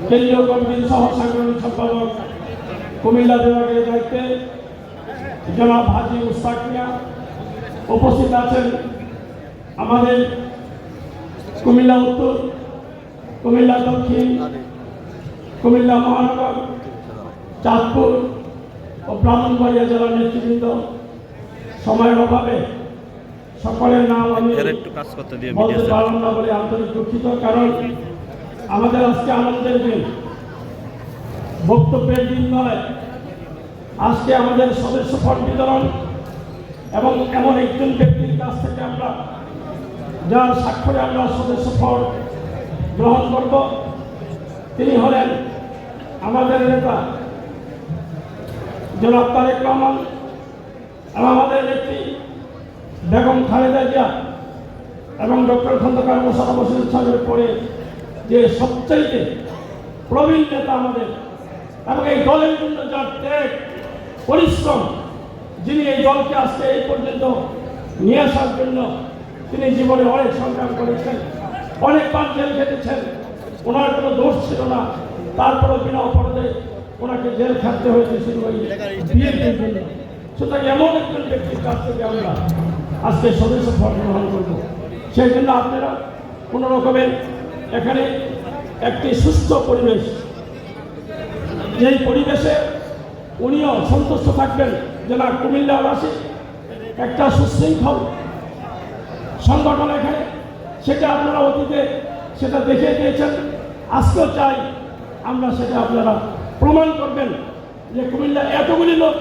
কেন্দ্রীয় কমিটির সহ সাংগঠনিক সম্পাদক কুমিল্লা বিভাগের দায়িত্বে জনাব হাজি মুস্তাক মিয়া উপস্থিত আছেন আমাদের কুমিল্লা উত্তর কুমিল্লা দক্ষিণ কুমিল্লা মহানগর চাঁদপুর ও ব্রাহ্মণবাড়িয়া জেলার নেতৃবৃন্দ। সময়ের অভাবে সকলের নাম আমি বলতে পারলাম না বলে আন্তরিক দুঃখিত কারণ আমাদের আজকে আনন্দের দিন। বক্তব্যের দিন নয়। আজকে আমাদের সদস্য ফন্ড বিতরণ এবং এমন একজন ব্যক্তির কাছ থেকে আমরা যার স্বাক্ষরে আমরা সদস্য ফন্ড গ্রহণ করব, তিনি হলেন আমাদের নেতা জনাব তারেক রহমান এবং আমাদের নেত্রী বেগম খালেদা জিয়া এবং ডক্টর খন্দকার মোশারফ হোসেন সাহেবের পরে যে সবচাইতে প্রবীণ নেতা আমাদের, এবং এই দলের জন্য যার ত্যাগ, পরিশ্রম, যিনি এই দলকে আজকে এই পর্যন্ত নিয়ে আসার জন্য তিনি জীবনে অনেক সংগ্রাম করেছেন অনেকবার জেল খেটেছেন, ওনার কোনো দোষ ছিল না, তারপরেও বিনা অপরাধে ওনাকে জেল খাটতে হয়েছে শুধু ওই বিয়ের জন্য। সুতরাং এমন একজন ব্যক্তির কাছ থেকে আমরা আজকে সদস্য ফল গ্রহণ করব। সেই জন্য আপনারা কোনো রকমের এখানে একটি সুস্থ পরিবেশ। যেই পরিবেশে উনিও সন্তুষ্ট থাকবেন যে কুমিল্লাবাসী। একটা সুশৃঙ্খল সংগঠন এখানে, সেটা আপনারা অতীতে সেটা দেখে দিয়েছেন আজকেও চাই আমরা সেটা আপনারা প্রমাণ করবেন যে কুমিল্লা এতগুলি লোক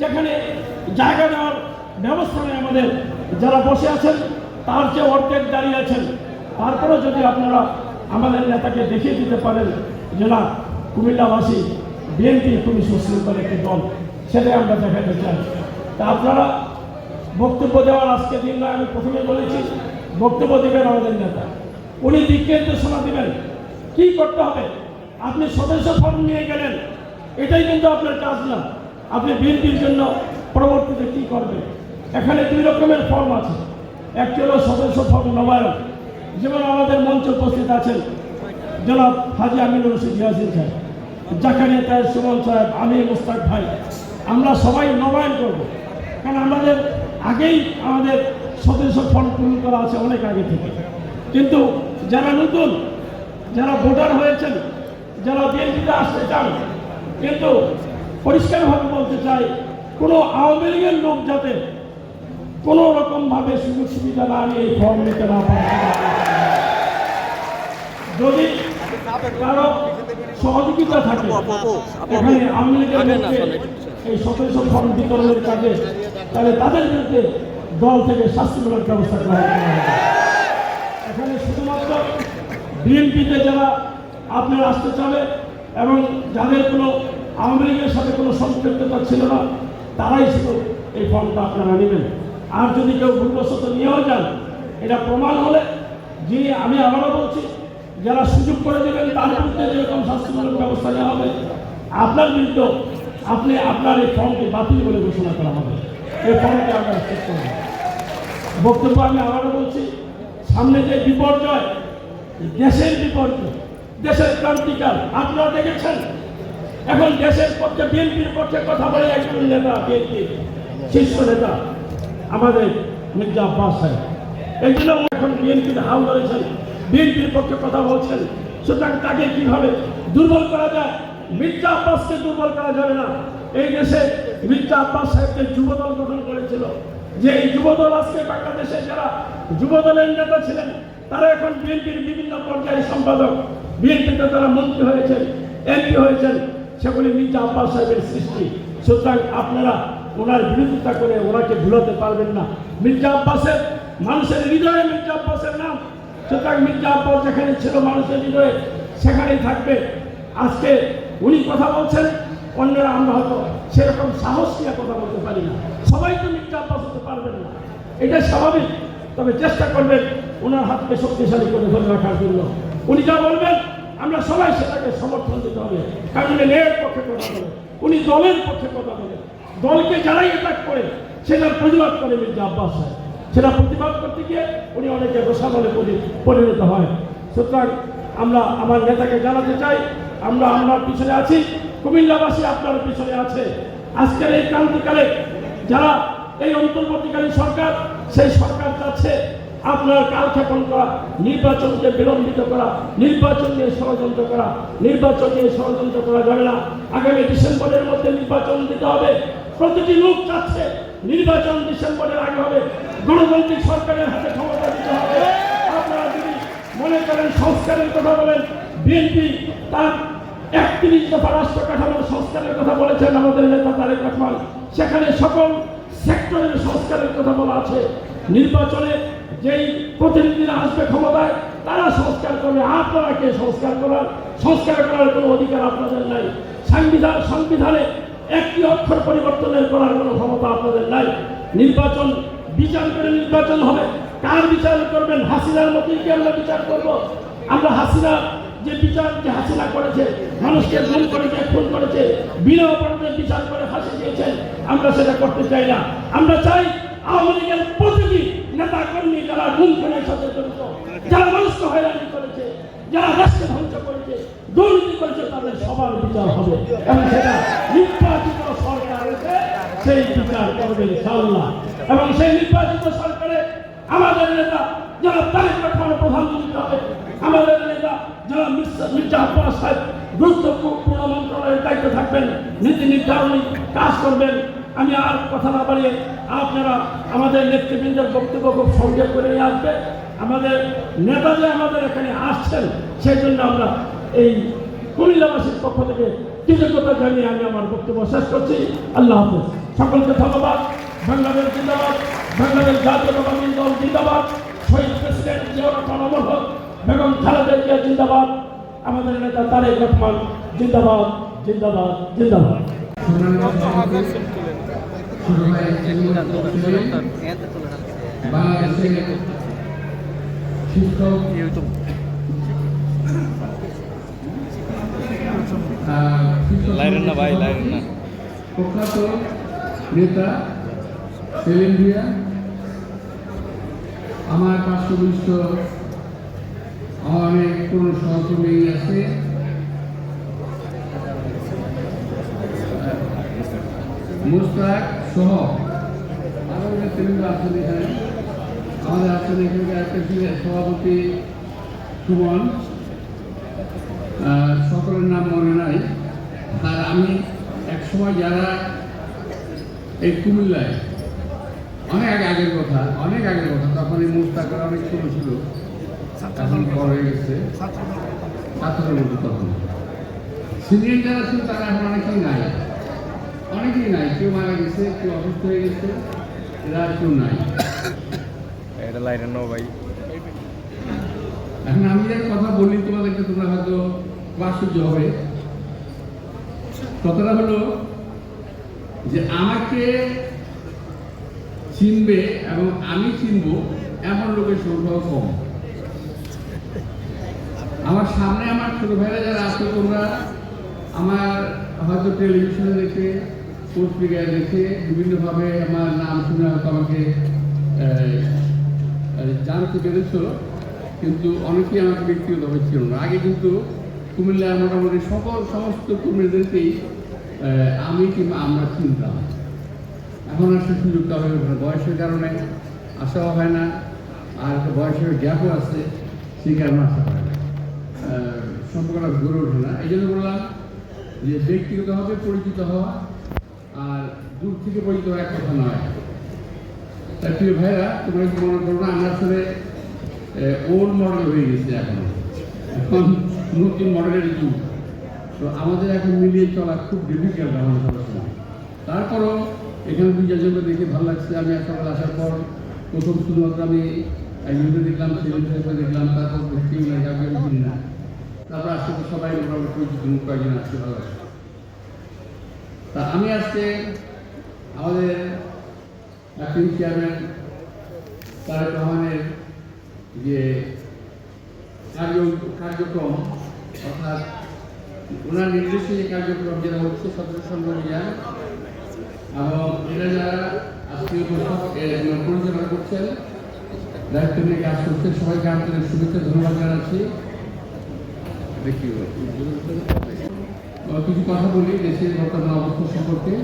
যেখানে জায়গা দেওয়ার ব্যবস্থা নেই আমাদের। যারা বসে আছেন, তার চেয়ে অর্ধেক দাঁড়িয়ে আছেন। তারপরেও যদি আপনারা আমাদের নেতাকে দেখিয়ে দিতে পারেন যে না, কুমিল্লাবাসী, বিএনপি খুবই সুশৃঙ্খল একটি দল, সেটাই আমরা দেখাতে চাই। তা আপনারা বক্তব্য দেওয়ার আজকে দিন নয়, আমি প্রথমে বলেছি, বক্তব্য দেবেন আমাদের নেতা। উনি দিক নির্দেশনা দেবেন। কি করতে হবে? আপনি সদস্য ফর্ম নিয়ে গেলেন। এটাই কিন্তু আপনার কাজ না। আপনি বিএনপির জন্য পরবর্তীতে কি করবেন? এখানে দুই রকমের ফর্ম আছে। একটি হলো সদস্য ফর্ম নবায়ন যেমন আমাদের মঞ্চে উপস্থিত আছেন জনাব হাজি আমিনুর রশিদ ইয়াসিন সাহেব জাকারিয়া তাহের সুমন সাহেব, আমি, মুস্তাক ভাই, আমরা সবাই নবায়ন করব। কারণ আমাদের আগেই আমাদের সদস্য ফর্ম পূরণ করা আছে অনেক আগে থেকে। কিন্তু যারা নতুন, যারা ভোটার হয়েছেন, যারা বিএনপিতে আসতে চান, কিন্তু পরিষ্কারভাবে বলতে চাই, কোনো আওয়ামী লীগের লোক যাতে কোনো রকমভাবে সুযোগ সুবিধা না নিয়ে ফর্ম নিতে না পারে। যদি কারও সহযোগিতা থাকে এখানে আওয়ামী লীগের এই সদস্য ফর্ম বিতরণের কাজে তাহলে তাদের বিরুদ্ধে দল থেকে শাস্তিমূলক ব্যবস্থা গ্রহণ করা হবে। এখানে শুধুমাত্র বিএনপিতে যারা আপনার আসতে চাবে এবং যাদের কোনো আওয়ামী লীগের সাথে কোনো সম্পৃক্ততা ছিল না তারাই শুধু এই ফর্মটা আপনারা নেবেন। আর যদি কেউ ভুলবশত নিয়েও যান, এটা প্রমাণ হলে যিনি আমি আবারও বলছি, যারা সুযোগ করে দেবেন, তার বিরুদ্ধে যেরকম শাস্তিমূলক ব্যবস্থা নেওয়া হবে, আপনার বিরুদ্ধে আপনি আপনার এই ফর্মকে বাতিল বলে ঘোষণা করা হবে। এই ফর্মকে আমরা শেষ করব। বক্তব্য আমি আবারও বলছি, সামনে যে বিপর্যয়, দেশের বিপর্যয়, দেশের ক্রান্তিকাল, আপনারা দেখেছেন? এখন দেশের পক্ষে, বিএনপির পক্ষে কথা বলে একজন নেতা বিএনপি শীর্ষ নেতা আমাদের মির্জা আব্বাস সাহেব। এই জন্য এখন বিএনপির হাল ধরেছেন, বিএনপির পক্ষে কথা বলছেন। সুতরাং তাকে কীভাবে দুর্বল করা যায়, মির্জা আব্বাসকে দুর্বল করা যাবে না। এই দেশে মির্জা আব্বাস সাহেবকে যুবদল গঠন করেছিল। যে এই যুবদল আজকে বাংলাদেশে যারা যুবদলের নেতা ছিলেন, তারা এখন বিএনপির বিভিন্ন পর্যায়ে সম্পাদক। বিএনপিতে তারা মন্ত্রী হয়েছেন, এমপি হয়েছেন, সেগুলি মির্জা আব্বাস সাহেবের সৃষ্টি। সুতরাং আপনারা ওনার বিরোধিতা করে ওনাকে ভুলাতে পারবেন না। মির্জা আব্বাসের, মানুষের হৃদয়ে মির্জা আব্বাসের নাম। সুতরাং মির্জা আব্বাস যেখানে ছিল মানুষের হৃদয়ে, সেখানেই থাকবে। আজকে উনি কথা বলছেন, অন্যরা আমরা হয়তো সেরকম সাহস নিয়ে কথা বলতে পারি না। সবাই তো মির্জা আব্বাস হতে পারবেন না। এটা স্বাভাবিক। তবে চেষ্টা করবেন ওনার হাতকে শক্তিশালী করে ধরে রাখার জন্য। উনি যা বলবেন, আমরা সবাই সেটাকে সমর্থন দিতে হবে। কারণ ন্যায়ের পক্ষে কথা বলে উনি দলের পক্ষে কথা বলেন। দলকে যারাই অ্যাটাক করে, সেটার প্রতিবাদ করে মির্জা আব্বাস সেটা প্রতিবাদ করতে গিয়ে উনি অনেকে রসাবলে পরি- পরিণত হয়। সুতরাং আমরা আমার নেতাকে জানাতে চাই, আমরা আপনার পিছনে আছি। কুমিল্লাবাসী আপনার পিছনে আছে। আজকের এই ক্রান্তিকালে যারা এই অন্তর্বর্তীকালীন সরকার, সেই সরকার চাচ্ছে আপনার কালক্ষেপণ করা, নির্বাচনকে বিলম্বিত করা, নির্বাচন নিয়ে ষড়যন্ত্র করা, নির্বাচন নিয়ে ষড়যন্ত্র করা যাবে না। আগামী ডিসেম্বরের মধ্যে নির্বাচন দিতে হবে। প্রতিটি লোক চাচ্ছে নির্বাচন ডিসেম্বরের আগে হবে। গণতান্ত্রিক সরকারের হাতে ক্ষমতা দিতে হবে। আপনারা যদি মনে করেন সংস্কারের কথা বলেন, বিএনপি তার একত্রিশ দফা রাষ্ট্র কাঠামোর সংস্কারের কথা বলেছেন আমাদের নেতা তারেক রহমান। সেখানে সকল সেক্টরের সংস্কারের কথা বলা আছে। নির্বাচনে যেই প্রতিনিধিরা আসবে ক্ষমতায়, তারা সংস্কার করবে। আপনারা কে সংস্কার করার? সংস্কার করার কোনো অধিকার আপনাদের নাই। সংবিধান সংবিধানে একটি অক্ষর পরিবর্তনের করার কোনো ক্ষমতা আপনাদের নাই। নির্বাচন, বিচার করে নির্বাচন হবে। কার বিচার করবেন? হাসিনার মতোই কি আমরা বিচার করব? আমরা হাসিনা যে বিচার, যে হাসিনা করেছে, মানুষকে খুন করেছে খুন করেছে, বিনা অপরাধে বিচার করে ফাঁসি দিয়েছেন, আমরা সেটা করতে চাই না। আমরা চাই আওয়ামী লীগের প্রতিটি নেতা কর্মী যারা গুম খুনের সাথে জড়িত যারা মানুষকে হয়রানি করেছে যারা রাষ্ট্র ধ্বংস করেছে দুর্নীতি করেছে তাদের সবার বিচার হবে এবং সেটা নির্বাচিত সরকার এসে সেই বিচার করবে ইনশাআল্লাহ এবং সেই নির্বাচিত সরকারে আমাদের নেতা যারা তারেক রহমানের প্রধানমন্ত্রী হবে আমাদের নেতা যারা মির্জা আব্বাস সাহেব গুরুত্বপূর্ণ মন্ত্রণালয়ের দায়িত্ব থাকবেন নীতি নির্ধারণী কাজ করবেন আমি আর কথা না বাড়িয়ে আপনারা আমাদের নেতৃবৃন্দের বক্তব্য খুব সংক্ষেপ করে নিয়ে আসবে আমাদের নেতা যে আমাদের এখানে আসছেন, সেই জন্য আমরা এই কুমিল্লাবাসীর পক্ষ থেকে কৃতজ্ঞতা জানিয়ে আমি আমার বক্তব্য শেষ করছি। আল্লাহ হাফেজ। সকলকে ধন্যবাদ। বাংলাদেশ জিন্দাবাদ। বাংলাদেশ জাতীয়তাবাদী দল জিন্দাবাদ। শহীদ প্রেসিডেন্ট জিয়াউর রহমান অমর হক, বেগম খালেদা জিয়া জিন্দাবাদ। আমাদের নেতা তারেক রহমান জিন্দাবাদ জিন্দাবাদ জিন্দাবাদ। লাইরেন না ভাই, লাইরেন না। প্রখ্যাত নেতা সেলিম আমার পার্শ্ববরিষ্ঠ আমার পুরনো সহকর্মী আছে মুস্তাক সহ আরও নেতৃবৃন্দ আছেন এখানে। আমাদের আছেন এখানকার প্রেসিডেন্ট সভাপতি সুমন সকলের নাম মনে নাই। আর আমি এক সময় যারা এই কুমিল্লায়, অনেক আগের কথা, অনেক আগের কথা, তখন এই মুস্তাকের অনেক ছোট ছিল। এখন বড় হয়ে গেছে। ছাত্রের মতো তখন। সিনিয়র যারা ছিল তারা এখন অনেকেই নাই। অনেকেই নাই কেউ মারা গেছে কেউ অসুস্থ হয়ে গেছে এরা কেউ নাই। এটা লাইরেন না ভাই। এখন আমি যে কথা বলি তোমাদেরকে তোমরা হয়তো আশ্চর্য হবে। কথাটা হলো যে আমাকে চিনবে এবং আমি চিনব এমন লোকের সংখ্যাও কম। আমার সামনে আমার ছোট ভাইরা যারা আছে তোমরা আমার হয়তো টেলিভিশনে দেখে পত্রিকায় দেখে বিভিন্নভাবে আমার নাম শুনে হয়তো আমাকে জানতে পেরেছ, কিন্তু অনেকেই আমাকে ব্যক্তিগতভাবে ছিল না। আগে কিন্তু কুমিল্লার মোটামুটি সকল সমস্ত কুমিল্লাদেরকেই আমি কিংবা আমরা চিনতাম। এখন আর সে সুযোগটা হয়ে ওঠে বয়সের কারণে আসাও হয় না, আর বয়সের গ্যাপও আছে, সেই কারণে আসা হয় না। সম্পর্কটা গড়ে ওঠে না। এই জন্য বললাম যে ব্যক্তিগতভাবে পরিচিত হওয়া আর দূর থেকে পরিচিত এক কথা নয়। তাই প্রিয় ভাইরা তোমরা কি মনে করো না, আমরা আসলে ওল্ড মডেল হয়ে গেছে এখন। এখন নতুন মডেলের যুগ। তো আমাদের এখন মিলিয়ে চলা খুব ডিফিকাল্ট আমাদের সবার সময় তারপরও এখানে দুই চারজনকে দেখে ভালো লাগছে। আমি সকালে আসার পর প্রথম শুধুমাত্র আমি একজনকে দেখলাম সেলিম সাহেবকে দেখলাম, তারপর নাই কাউকে আমি না তারপর আজকে তো সবাই মোটামুটি কয়েকজন আসছে ভালো লাগছে। তা আমি আজকে আমাদের অ্যাক্টিং চেয়ারম্যান তারেক রহমানের যে কার্য কার্যক্রম, অর্থাৎ ওনার নির্দেশে যে কার্যক্রম যেটা হচ্ছে সদস্য অভিযান এবং এটা যারা আজকে পরিচালনা করছেন, দায়িত্ব নিয়ে কাজ করছেন, সবাইকে আন্তরিক শুভেচ্ছা, ধন্যবাদ জানাচ্ছি। দেখি কিছু কথা বলি দেশের বর্তমান অবস্থা সম্পর্কে।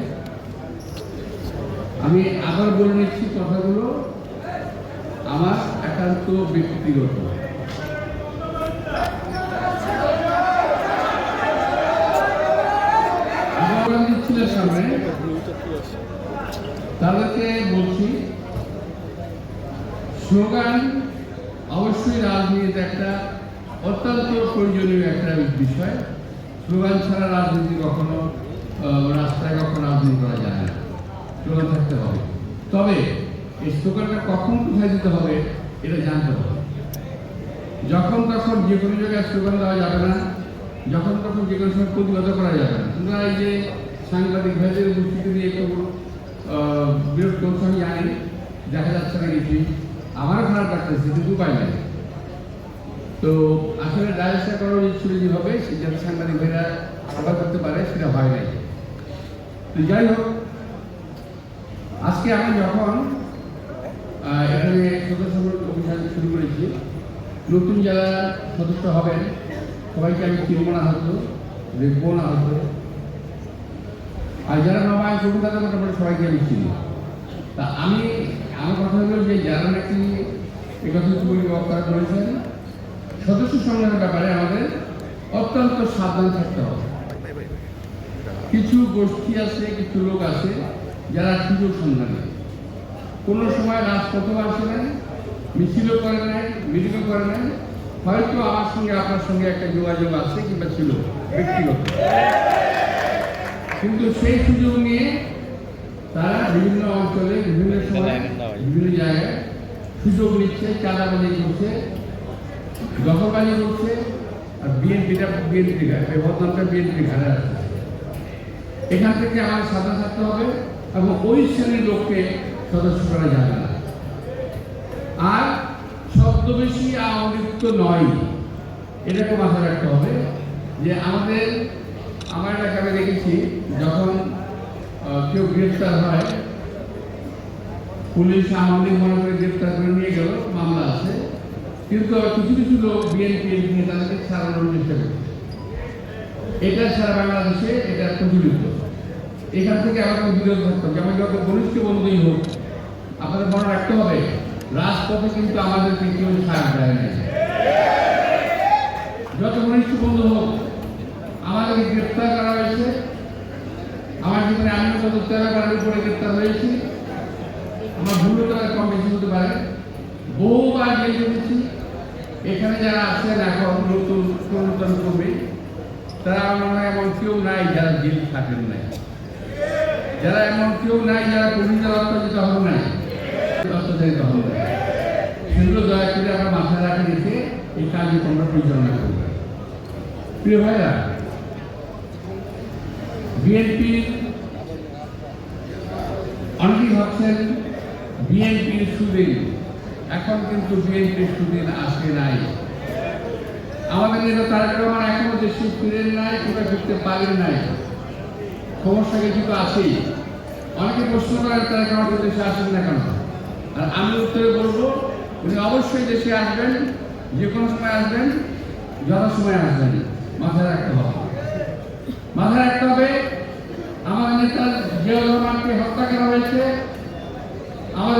আমি আবার বলে নিচ্ছি কথাগুলো। আমার একান্ত ব্যক্তিগত। তাদেরকে বলছি, স্লোগান অবশ্যই রাজনীতিতে একটা অত্যন্ত প্রয়োজনীয় একটা বিষয়। স্লোগান ছাড়া রাজনীতি কখনো রাস্তায় কখনো রাজনীতি করা যায় না। স্লোগান থাকতে হবে। তবে এই স্লোগানটা কখন কোথায় দিতে হবে, এটা জানতে হবে। যখন তখন যে কোনো জায়গায় স্লোগান দেওয়া যাবে না, যখন তখন যে কোনো সময় প্রতিবাদ করা যাবে না। তোমরা এই যে সাংবাদিক ভাইদের উপস্থিতি নিয়ে একটু বিরোধ করছ, আমি জানি, দেখা যাচ্ছে না কিছু আমারও খারাপ লাগতেছে, কিন্তু উপায় নাই। তো আসলে ডায়াসটা করা উচিত ছিল যেভাবে সে যাতে সাংবাদিক ভাইরা সভা করতে পারে, সেটা হয় নাই। তো যাই হোক, আজকে আমি যখন এখানে সদস্য অভিযান শুরু করেছি, নতুন যারা সদস্য হবেন, সবাইকে আমি চিনব না হতো দেখব না হতো আর যারা নবায়ন করবেন তাদের মোটামুটি সবাইকে আমি চিনি। তা আমি, আমার কথা হলো যে যারা নাকি একথা তুমি বক্তা করেছেন সদস্য সংগ্রহের ব্যাপারে আমাদের অত্যন্ত সাবধান থাকতে হবে। কিছু গোষ্ঠী আছে কিছু লোক আছে যারা সুযোগ সন্ধানী কোনো সময় রাজপথেও আসে নাই মিছিলও করে নাই মিটিংও করে নাই হয়তো আমার সঙ্গে আপনার সঙ্গে একটা যোগাযোগ আছে কিংবা ছিল ব্যক্তিগত। কিন্তু সেই সুযোগ নিয়ে তারা বিভিন্ন অঞ্চলে বিভিন্ন সময় বিভিন্ন জায়গায় সুযোগ নিচ্ছে চাঁদাবাজি করছে দখলবাজি করছে আর বিএনপিটা বিএনপি ঘাট এই বদনামটা বিএনপি ঘাড়ে আছে এখান থেকে আমার সাথে থাকতে হবে, এবং ওই শ্রেণির লোককে সদস্য করা যাবে না। আর ছদ্মবেশী আমৃত্য নয়। এটাকে মাথায় রাখতে হবে যে আমাদের, আমার এলাকায় দেখেছি, যখন কেউ গ্রেফতার হয়, পুলিশ আওয়ামী লীগ মনে করে গ্রেফতার করে নিয়ে গেল, মামলা আছে। কিন্তু কিছু কিছু লোক বিএনপি নেতাদেরকে ছাড়ানোর চেষ্টা করছে এটা সারা বাংলাদেশে এটা প্রচলিত। এখান থেকে আমাদের বিরোধ থাকতে হবে যেমন যত ঘনিষ্ঠ বন্ধুই হোক, আপনাদের মনে রাখতে হবে, রাজপথে কিন্তু আমাদেরকে কেউ ছাড় দেয় না যত ঘনিষ্ঠ বন্ধু হোক, আমাদেরকে গ্রেপ্তার করা হয়েছে। আমার জীবনে আমি কত তেরো উপরে গ্রেপ্তার হয়েছি। আমার ভুল তারা কম বেশি হতে পারে। বহুবার জেল গেছি। এখানে যারা আছেন এখন নতুন নতুন কর্মী তারা মনে এমন কেউ নাই যারা জেল থাকেন নাই। যারা এমন কেউ নাই যারা পুলিশের অত্যাচিত হন নাই অত্যাচারিত নাই সেগুলো দয়া করে আমরা মাথায় রাখে এই পরিচালনা প্রিয় ভাইরা অনেকেই ভাবছেন বিএনপির সুদিন এখন কিন্তু বিএনপির সুদিন আসে নাই। আমাদের নেতা তারেক রহমান এখনও দেশে ফিরেন নাই কিংবা ফিরতে পারেন নাই। সমস্যা তো আছেই। অনেকে প্রশ্ন করেন, তারেক রহমান দেশে আসেন না কেন? আর আমি উত্তরে বলব, উনি অবশ্যই দেশে আসবেন, যে কোনো সময় আসবেন, যথাসময় আসবেন। মাথায় রাখতে হবে। মাথায় রাখতে হবে আমাদের নেতা জিয়াউর রহমানকে হত্যা করা হয়েছে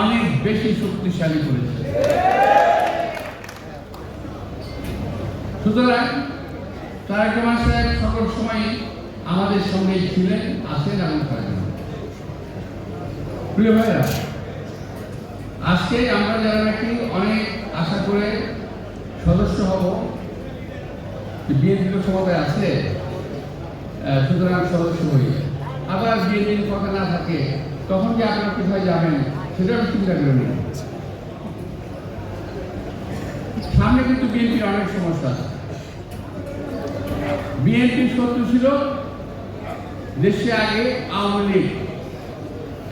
অনেক বেশি শক্তিশালী করেছে। সুতরাং তারেক রহমান সাহেব সকল সময় আমাদের সঙ্গে ছিলেন, আছেন এবং থাকবেন প্রিয় ভাইরা আজকে আমরা যারা নাকি অনেক আশা করে সদস্য হব বিএনপি সমাবেশ আছে সুতরাং সদস্য হই আবার বিএনপির কথা না থাকে, তখন যে আপনারা কোথায় যাবেন? সেটাও চিন্তা করে নিন সামনে কিন্তু বিএনপির অনেক সমস্যা আছে। বিএনপি শত্রু ছিল দেশে আগে আওয়ামী লীগ,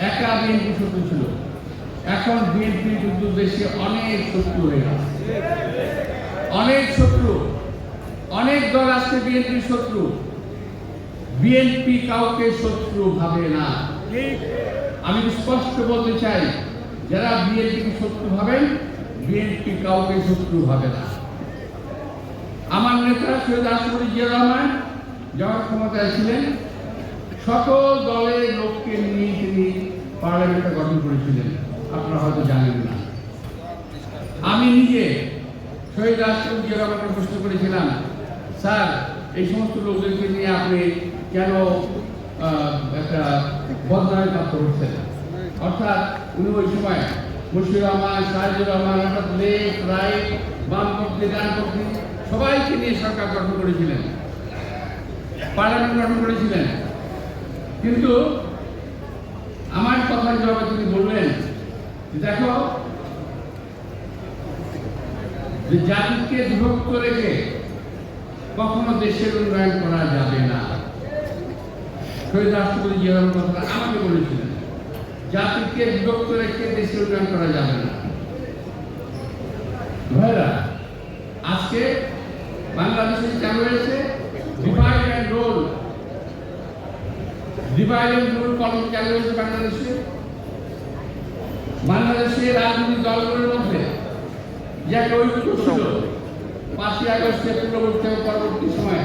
একা বিএনপি শত্রু ছিল। এখন বিএনপি কিন্তু দেশে অনেক শত্রু হয়ে অনেক শত্রু, অনেক দল আছে বিএনপির শত্রু। বিএনপি কাউকে শত্রু ভাবে না। আমি স্পষ্ট বলতে চাই, যারা বিএনপিকে শত্রু ভাবেন, বিএনপি কাউকে শত্রু ভাবে না। আমার নেতা সৈয়দ রাষ্ট্রপতি জিয়া রহমান যখন ক্ষমতায় ছিলেন, সকল দলের লোককে নিয়ে তিনি পার্লামেন্টে গঠন করেছিলেন। আপনারা হয়তো জানেন না। আমি নিজে শহীদ রাষ্ট্রপতি জিয়া রহমানকে প্রশ্ন করেছিলাম, স্যার, এই সমস্ত লোকদেরকে নিয়ে আপনি কেন একটা বদনামে প্রাপ্ত করছেন। অর্থাৎ উনি ওই সময় মুশির রহমান সাহেবুর রহমান অর্থাৎ লেফট রাইট বামপন্থী, ডানপন্থী, সবাইকে নিয়ে সরকার গঠন করেছিলেন। পার্লামেন্ট গঠন করেছিলেন। কিন্তু আমার কথার জবাবে তিনি বললেন দেখো, যে জাতিকে বিভক্ত রেখে কখনো দেশের উন্নয়ন করা যাবে না। শহীদ রাষ্ট্রপতি জিয়া রহমান আমাকে বলেছিলেন, জাতিকে বিভক্ত রেখে দেশের উন্নয়ন করা যাবে না। ভাইরা, আজকে বাংলাদেশে চালু হয়েছে? Divide and rule divide and rule কলম চালু হয়েছে বাংলাদেশে? বাংলাদেশের রাজনৈতিক দলগুলোর মধ্যে যে একটা ঐক্য ছিল, পাঁচই আগস্টে পূর্ববর্তী পরবর্তী সময়ে।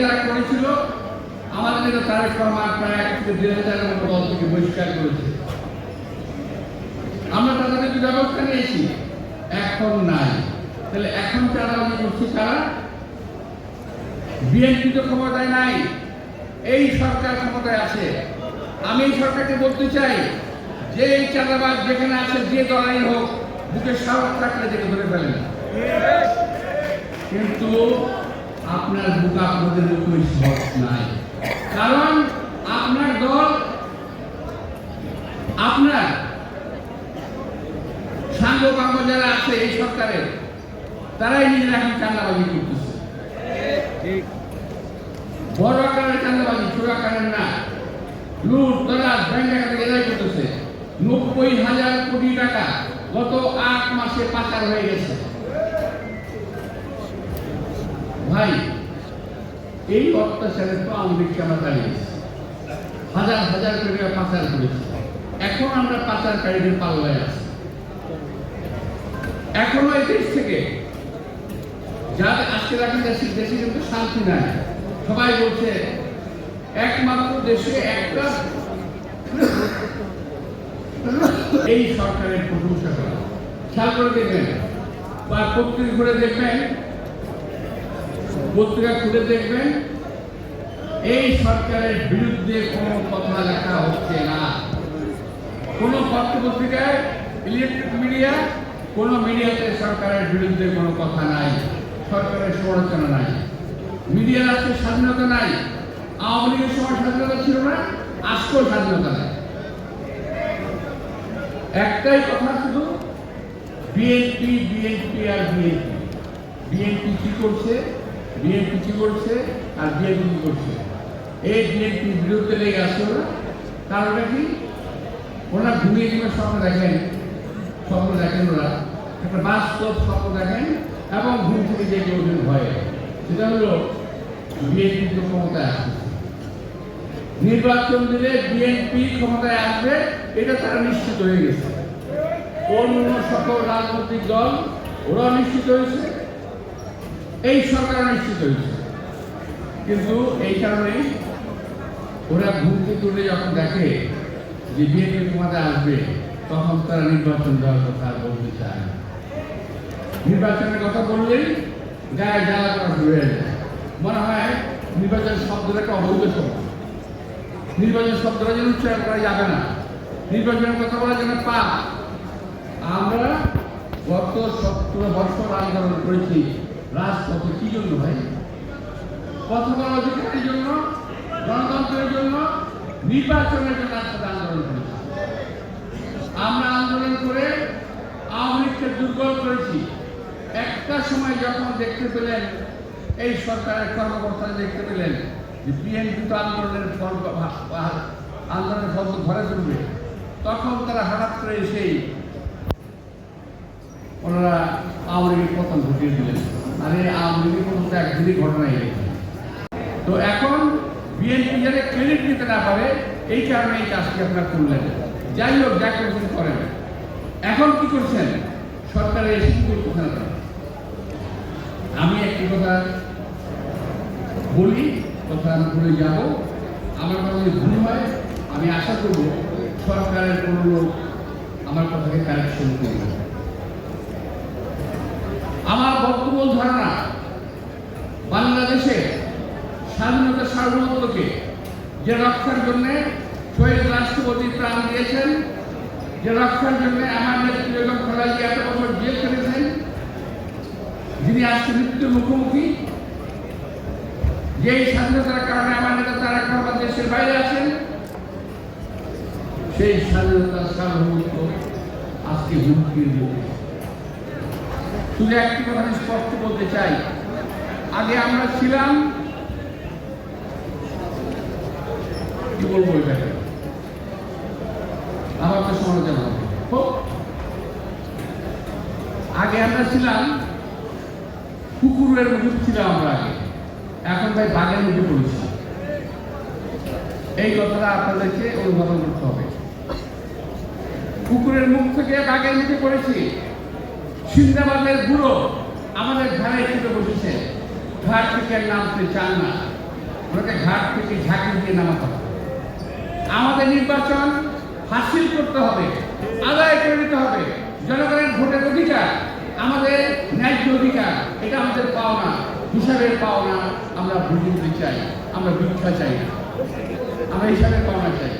যারা করেছিল, আমাদের নেতা তারেক রহমান প্রায় এক থেকে দেড় হাজারের মতো দল থেকে বহিষ্কার করেছে। আমরা তাদের বিরুদ্ধে ব্যবস্থা নিয়েছি, এখন নাই। তাহলে এখন চাঁদাবাজি করছে কারা বিএনপি তো ক্ষমতায় নাই, এই সরকার ক্ষমতায় আছে। আমি এই সরকারকে বলতে চাই, যে এই চাঁদাবাজ যেখানে আছে, যে দলাই হোক, বুকে সাহস থাকলে যেতে ধরে ফেলেন। কিন্তু আপনার বুক আপনাদের মতোই সাহস নাই। কারণ আপনার দল, আপনার যারা আছে এই সরকারের, তারাই এখন করতেছে। বড় আকারের ছোট আকারের না। লুট দরাজ ব্যাংক করতেছে। নব্বই হাজার কোটি টাকা গত আট মাসে পাচার হয়ে গেছে। ভাই, এই অত্যাচারের তো লীগকে আমরা দাঁড়িয়েছি হাজার হাজার টাকা পাচার করেছি। এখন আমরা পাচারকারীদের পাল্লায় আছি। এখনও এই দেশ থেকে যাদের আজকে রাখেন দেশে কিন্তু শান্তি নাই। সবাই বলছে, একমাত্র দেশে একটা এই সরকারের প্রশংসা করা। খেয়াল করে দেখবেন, বা পত্রিকা খুলে দেখবেন পত্রিকা খুলে দেখবেন, এই সরকারের বিরুদ্ধে কোনো কথা লেখা হচ্ছে না। কোনো পত্র পত্রিকায় ইলেকট্রিক মিডিয়া কোনো মিডিয়াতে সরকারের বিরুদ্ধে কোনো কথা নাই, সরকারের সমালোচনা নাই। মিডিয়ার আজকে স্বাধীনতা নাই, আওয়ামী লীগের সময় স্বাধীনতা ছিল না, আজকেও স্বাধীনতা নাই। একটাই কথা শুধু বিএনপি বিএনপি আর বিএনপি বিএনপি কি করছে? বিএনপি কি করছে আর বিএনপি কি করছে। এই বিএনপির বিরুদ্ধে লেগে আসছে ওরা। কারণটা কি? ওরা ঘুমিয়ে ঘুমিয়ে স্বপ্ন দেখেন। স্বপ্ন দেখেন ওরা। একটা বাস্তব স্বপ্ন দেখেন এবং ঘুম থেকে জেগে ওঠেন ভয়ে সেটা হলো বিএনপি তো ক্ষমতায় আসছে নির্বাচন দিলে বিএনপি ক্ষমতায় আসবে, এটা তারা নিশ্চিত হয়ে গেছে। অন্য সকল রাজনৈতিক দল ওরা নিশ্চিত হয়েছে। এই সরকার নিশ্চিত হয়েছে। কিন্তু এই কারণেই ওরা থেকে উঠে যখন দেখে যে বিএনপি ক্ষমতায় আসবে, তখন তারা নির্বাচন দেওয়ার কথা বলতে চায় নির্বাচনের কথা বললেই গায়ে জ্বালা করা শুরু হয়ে যায়। মনে হয় নির্বাচন শব্দটা একটা অবৈধ শব্দ। নির্বাচন শব্দটা যেন উচ্চারণ করা যাবে না। নির্বাচনের কথা বলা যেন পাপ। আমরা গত সতেরো বছর আন্দোলন করেছি। রাজপথে কি জন্য ভাই? কথা অধিকারের জন্য, গণতন্ত্রের জন্য, নির্বাচনের জন্য রাজপথে আন্দোলন করেছি। আমরা আন্দোলন করে আওয়ামী লীগকে দুর্বল করেছি। একটা সময় যখন দেখতে পেলেন, এই সরকারের কর্মকর্তারা দেখতে পেলেন যে বিএনপি তো আন্দোলনের ফল আন্দোলনের ফল ঘরে তুলবে। তখন তারা হঠাৎ করে এসেই ওনারা আওয়ামী লীগের পতন ঘটিয়ে দিলেন। এই আওয়ামী লীগের পতন তো একদিনই ঘটনা তো এখন বিএনপি যাতে ক্রেডিট নিতে না পারে, এই কারণে এই কাজটি আপনারা করলেন। যাই হোক যা করছেন করেন। এখন কি করছেন? সরকারের কি করতেছে আমি একটি কথা বলি, কথা আমি বলে যাব। আমার কথা যদি ভুল হয়, আমি আশা করব সরকারের কোনো লোক আমার কথাকে কারেকশন করবে। আমার বক্তব্য ধারণা, বাংলাদেশে স্বাধীনতা সার্বভৌমত্বকে যে রক্ষার জন্য শহীদ রাষ্ট্রপতি প্রাণ দিয়েছেন, যে রক্ষার জন্য আমার নেত্রী বেগম খালাজি এত বছর জেল খেটেছেন যিনি আজকে মৃত্যুর মুখোমুখি, যেই স্বাধীনতার কারণে আমার নেতা তারা রহমান দেশের বাইরে আছেন, সেই স্বাধীনতার সার্বভৌমত্ব আজকে হুমকির মুখে শুধু একটি কথা আমি স্পষ্ট বলতে চাই। আগে আমরা ছিলাম কি বলব আমার তো সমালোচনা আগে আমরা ছিলাম কুকুরের মুখে ছিলাম আমরা আগে। এখন ভাই বাঘের মুখে পড়েছি এই কথাটা আপনাদেরকে অনুধাবন করতে হবে। কুকুরের মুখ থেকে বাঘের মুখে পড়েছি। সিন্দাবাদের বুড়ো আমাদের ঘাড়ে এসে বসেছে। ঘাট থেকে নামতে চান না। ওনাকে ঘাট থেকে ঝাঁকি দিয়ে নামাতে হবে। আমাদের নির্বাচন হাসিল করতে হবে, আদায় করে নিতে হবে। জনগণের ভোটের অধিকার আমাদের ন্যায্য অধিকার, এটা আমাদের পাওনা। হিসাবের পাওনা আমরা নিতে চাই, আমরা ভিক্ষা চাই না। আমরা হিসাবের পাওনা চাই।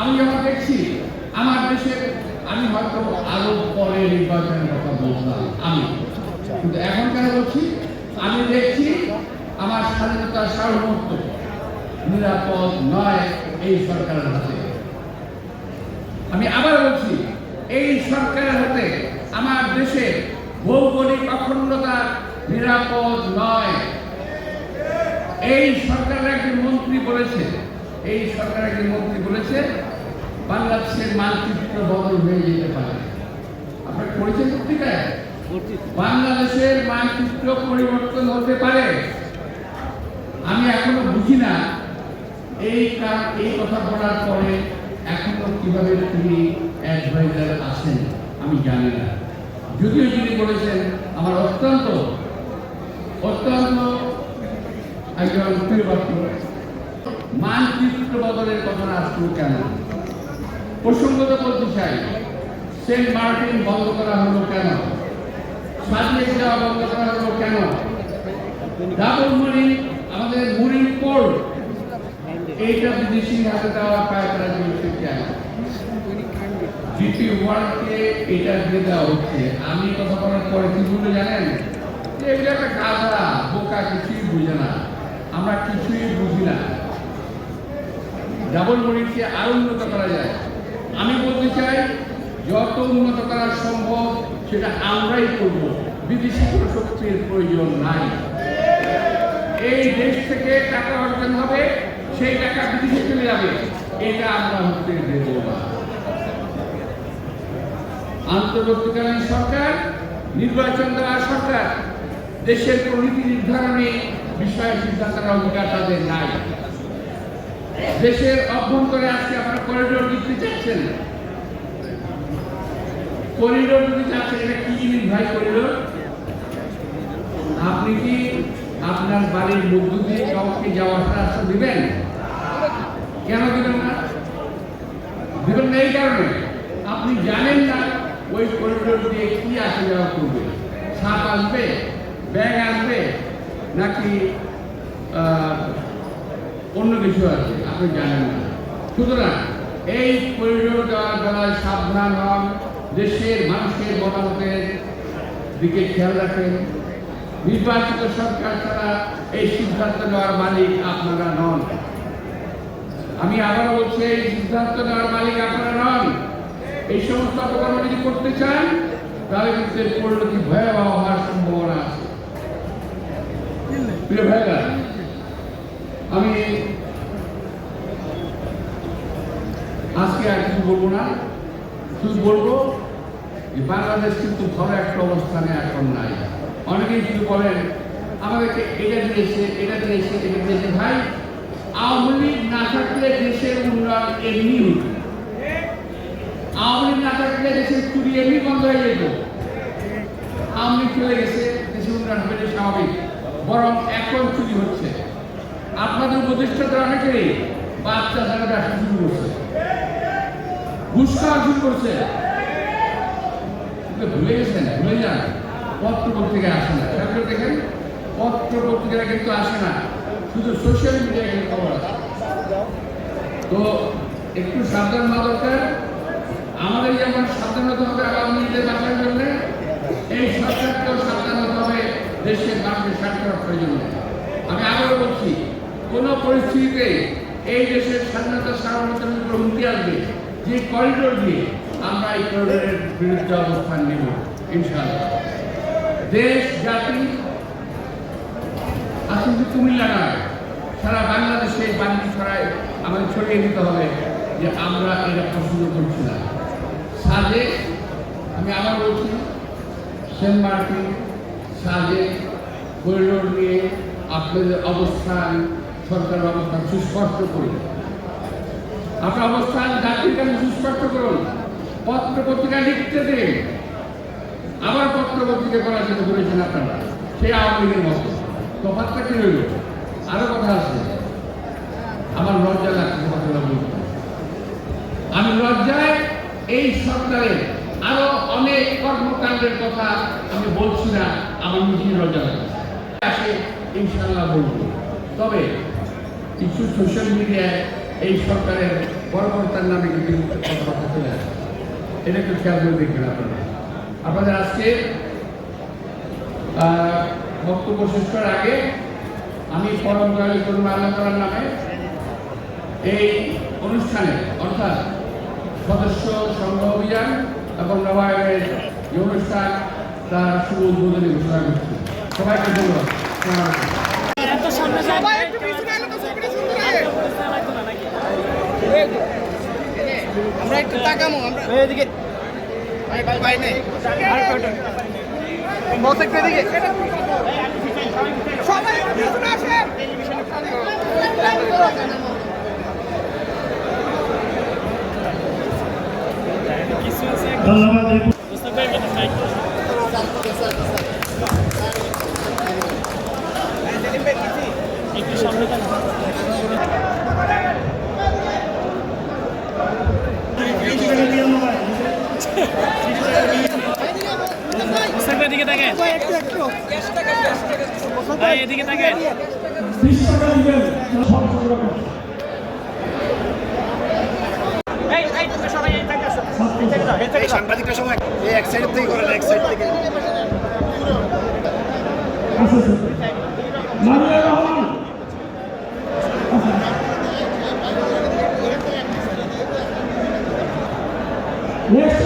আমি যখন দেখছি আমার দেশের আমি আরও পরে নির্বাচনের কথা বলতাম আমি। কিন্তু এখন কেন বলছি, আমি দেখছি আমার সার্বভৌমত্ব নিরাপদ নয় এই সরকারের হাতে। আমি আবার বলছি, এই সরকারের হাতে আমার দেশে ভৌগোলিক অখণ্ডতা নিরাপদ নয়। এই সরকারের একজন মন্ত্রী বলেছে, এই সরকারের একজন মন্ত্রী বলেছে বাংলাদেশের মানচিত্র বদল হয়ে যেতে পারে। আপনার পরিচয় পত্রিকায় বাংলাদেশের মানচিত্র পরিবর্তন হতে পারে। আমি এখনও বুঝি না এই এই কথা বলার পরে এখনও কীভাবে তিনি অ্যাডভাইজার আছেন, আমি জানি না। যদিও যিনি বলেছেন, আমার অত্যন্ত অত্যন্ত একজন মানচিত্র বদলের কথা আসলো কেন? প্রসঙ্গত বলতে চাই, সেন্ট মার্টিন বন্ধ করা হলো কেন? স্বাধীন দেওয়া বন্ধ করা হলো কেন? ডাবল মুড়ি আমাদের মুড়ি পোর্ট এইটা বিদেশি হাতে দেওয়া পায়তারা জিনিসটা কেন? জিপি ওয়ার্ল্ডকে এটা দিয়ে দেওয়া হচ্ছে। আমি কথা বলার পরে কি বলে জানেন? যে এগুলো একটা গাধা বোকা কিছুই বুঝে না। আমরা কিছুই বুঝি না। ডাবল মরিচকে আরও উন্নত করা যায়। আমি বলতে চাই, যত উন্নত করা সম্ভব, সেটা আমরাই করব। বিদেশি কোনো শক্তির প্রয়োজন নাই। এই দেশ থেকে টাকা অর্জন হবে, সেই টাকা বিদেশে চলে যাবে। এটা আমরা হতে দেব না। আন্তর্বর্তীকালীন সরকার, নির্বাচন দেওয়া সরকার, দেশের নীতি নির্ধারণে বিষয়ে সিদ্ধান্ত অধিকার তাদের নাই। দেশের অভ্যন্তরে আজকে আপনারা করিডোর দিতে চাচ্ছেন করিডোর দিতে চাচ্ছেন এটা কি জিনিস ভাই করিডোর আপনি কি আপনার বাড়ির মধ্য দিয়ে কাউকে যাওয়া আসার রাস্তা দিবেন? কেন দিবেন না? দিবেন না এই কারণে। আপনি জানেন না ওই করিডোর দিয়ে কি আসা যাওয়া করবে? সাপ আসবে? ব্যাগ আসবে? নাকি অন্য কিছু আছে আপনি জানেন না। সুতরাং এই দেওয়ার বেলায় সাবধান হন, দেশের মানুষের মতামতের দিকে খেয়াল রাখেন। নির্বাচিত সরকার ছাড়া এই সিদ্ধান্ত নেওয়ার মালিক আপনারা নন। আমি আবার বলছি, এই সিদ্ধান্ত নেওয়ার মালিক আপনারা নন। এই সমস্ত অপকর্ম যদি করতে চান, তাহলে কিন্তু পরিণতি ভয়াবহ হওয়ার সম্ভাবনা আছে। আমি আজকে আর কিছু বলব না। শুধু বলব যে বাংলাদেশ কিন্তু ভালো একটা অবস্থানে এখন নাই। অনেকেই শুধু বলেন, আমাদেরকে এটা দিয়েছে এটা দিয়েছে এটা দিয়েছে ভাই, আওয়ামী লীগ না থাকলে দেশের উন্নয়ন এমনি হতো আওয়ামী লীগ না থাকলে দেশের চুরি এমনি বন্ধ হয়ে যেত। আওয়ামী লীগ চলে গেছে, দেশের উন্নয়ন হবে স্বাভাবিক। বরং এখন চুরি হচ্ছে। আপনাদের উপদেষ্টাদের অনেকেই বাচ্চা ছেলে ব্যবসা শুরু করছে। খাওয়া শুরু করছে। ভুলে গেছেন, ভুলে যান। পত্র পত্রিকায় আসে না। করে দেখেন পত্র পত্রিকায় কিন্তু আসে না। শুধু সোশ্যাল মিডিয়ায় কিন্তু খবর আসে তো একটু সাবধান হওয়া দরকার। আমাদের যেমন সাবধান হতে হবে আগামী নিজেদের বাঁচার জন্য, এই সরকারকেও সাবধান হতে হবে দেশের মানুষের স্বার্থ রক্ষার আমি আবারও বলছি, কোনো পরিস্থিতিতে এই দেশের স্বাধীনতা সার্বভৌমত্বের উপর হুমকি আসবে। যে করিডোর দিয়ে আমরা এই করিডোরের বিরুদ্ধে অবস্থান নেব, ইনশাআল্লাহ। দেশ, জাতি আসলে কুমিল্লা নয় সারা বাংলাদেশে বাণিজ্য ছড়ায় আমাদের ছড়িয়ে দিতে হবে যে আমরা এটা পছন্দ করছি না। সাজে, আমি আবার বলছি, সেন্ট মার্টিন সাজে করিডোর নিয়ে আপনাদের অবস্থান, সরকারের অবস্থান সুস্পষ্ট করুন আপনার অবস্থান জাতির কাছে সুস্পষ্ট করুন। পত্র পত্রিকা লিখতে দিন। আবার পত্র পত্রিকা করার জন্য বলেছেন আপনারা। সেই আওয়ামী লীগের মতো। তফাৎটা কি রইল আরও কথা আছে। আমার লজ্জা লাগছে কথাগুলো বলতে। আমি লজ্জায় এই সরকারের আরও অনেক কর্মকাণ্ডের কথা আমি বলছি না, আমার নিজের লজ্জা লাগছে। ইনশাল্লাহ বলব। তবে কিছু সোশ্যাল মিডিয়ায় এই সরকারের কর্মকর্তার নামে কিন্তু কথাবার্তা চলে আসে। এটা একটু খেয়াল করে দেখবেন আপনারা। আপনাদের আজকে বক্তব্য শেষ করার আগে আমি পরম দয়ালু করুন আল্লাহ তাআলার নামে এই অনুষ্ঠানে, অর্থাৎ সদস্য সংগ্রহ অভিযান এবং নবায়নের যে অনুষ্ঠান, তার শুভ উদ্বোধনী ঘোষণা করছি। সবাইকে ধন্যবাদ আসসালামু আলাইকুম। সবাই একটু পিছনে এলো তো ছবিটা সুন্দর হয়। আমরা একটু তাকামো আমরা এদিকে। ভাই ভাই ভাই নেই। বস একটু এদিকে। সবাই একটু ধন্যবাদ। মুস্তাকের দিকে তাকান একটু একটু ভাই এদিকে তাকান বিশ টাকা দিবেন সব সংগ্রহ করুন। এই এই তুমি সবাই এই থেকে আসো এই থেকে যাও, এই থেকে যাও। সাংবাদিকটা সময় এই এক সাইড থেকে করেন এক সাইড থেকে নেক্সট